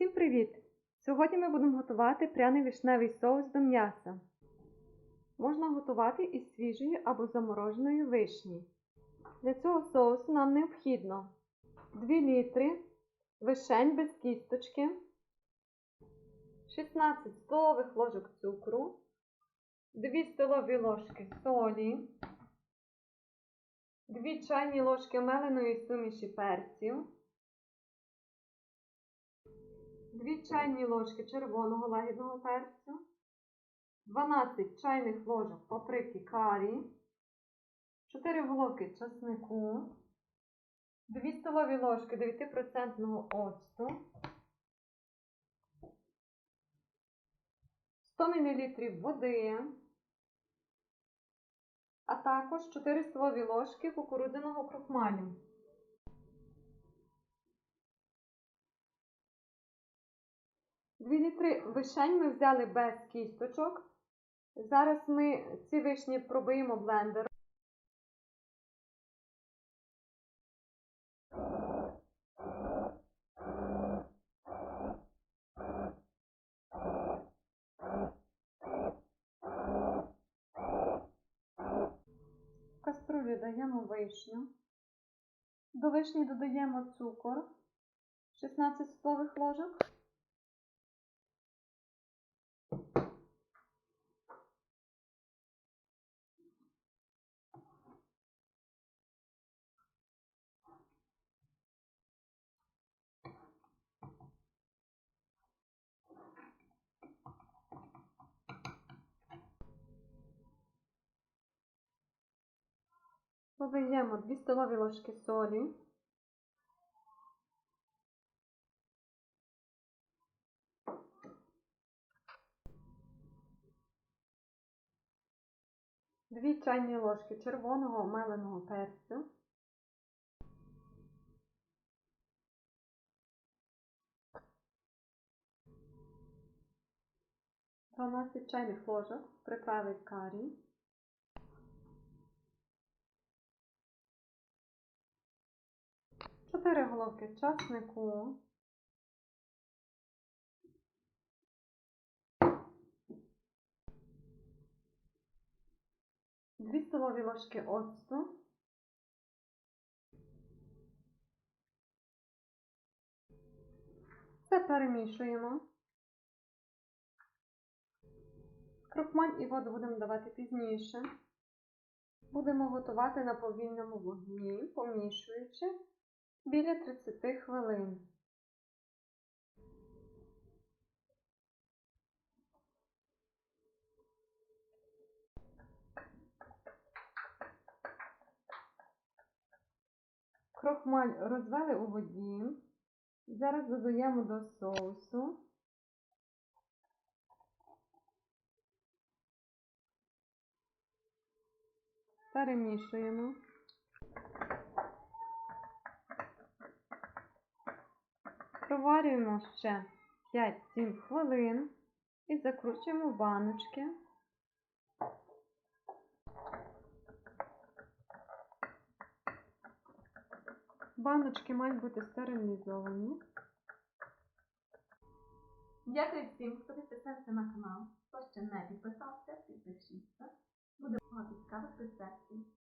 Всім привіт! Сьогодні ми будемо готувати пряний вишневий соус до м'яса. Можна готувати із свіжої або замороженої вишні. Для цього соусу нам необхідно 2 літри вишень без кісточки, 16 столових ложок цукру, 2 столові ложки солі, 2 чайні ложки меленої суміші перців. 2 чайні ложки червоного лагідного перцю, 12 чайних ложок паприки карі, 4 головки часнику, 2 столові ложки 9% оцту, 100 мл води, а також 4 столові ложки кукурудзяного крухмалю. 2-3 вишень ми взяли без кісточок. Зараз ми ці вишні пробиємо блендером. В каструлю даємо вишню. До вишні додаємо цукор 16 столових ложок. Додаємо 2 столові ложки солі. Дві чайні ложки червоного меленого перцю. Дванадцять чайних ложок приправи карі. 4 головки часнику. Дві столові ложки оцту. Все перемішуємо. Крохмаль і воду будемо давати пізніше. Будемо готувати на повільному вогні, помішуючи біля 30 хвилин. Крохмаль розвели у воді. Зараз додаємо до соусу. Перемішуємо. Проварюємо ще 5-7 хвилин і закручуємо баночки. Баночки мають бути стерилізовані. Дякую всім, хто підписався на канал. Хто ще не підписався, підпишіться. Буде багато цікавих рецептів.